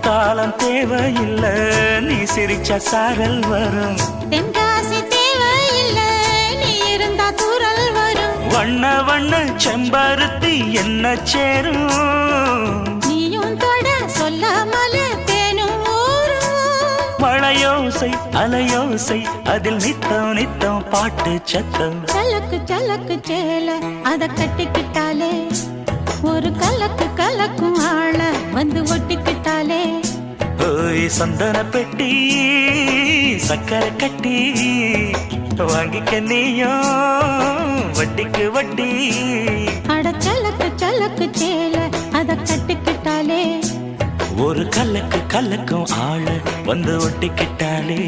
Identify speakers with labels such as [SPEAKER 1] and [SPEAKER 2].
[SPEAKER 1] காலம் தேவையில்லை. நீ சிரிச்ச சாரல் வரும்.
[SPEAKER 2] தென்காசி தேவையில்லை. நீ இருந்தா தூரல் வரும்.
[SPEAKER 1] வண்ண வண்ண செம்பருத்தி என்ன சேரும்.
[SPEAKER 2] நீயும் தொட சொல்லாமல தேனும்
[SPEAKER 1] மழையோசை அலையோசை அதில் நித்தம் நித்தம் பாட்டு சத்தம்.
[SPEAKER 2] சலக்கு சலக்கு சேல அத கட்டிக்கிட்டாலே. ஒரு கலக்கு கலக்கும் ஆள வந்து ஒட்டிக்கிட்டாலே
[SPEAKER 1] ஓய் சந்தன பெட்டி சக்கரை கட்டி வாங்கிக்க நீயும் வட்டிக்கு வட்டி.
[SPEAKER 2] அட சலக்கு சலக்கு சேல அத கட்டிக்கிட்டாலே.
[SPEAKER 1] ஒரு கலக்கு கலக்கும் ஆள வந்து ஒட்டிக்கிட்டாலே.